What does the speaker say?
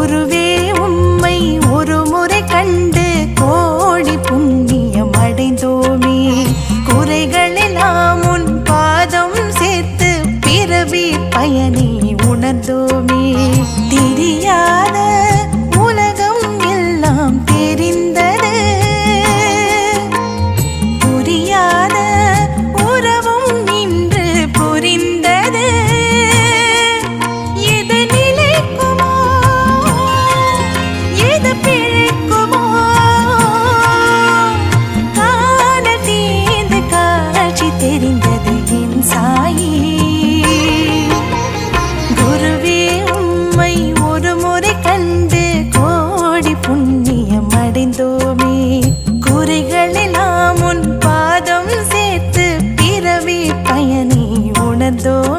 குருவே உம்மை ஒரு முறை கண்டு கோடி புண்ணியம் அடைந்தோமே. குறைகளெல்லாம் உன் பாதம் சேர்த்து பிறவி பயனை உணர்ந்தோமே. அடைந்தோமே குறைகளெல்லாம் உன் பாதம் சேர்த்து பிறவி பயனை உணர்ந்தோம்.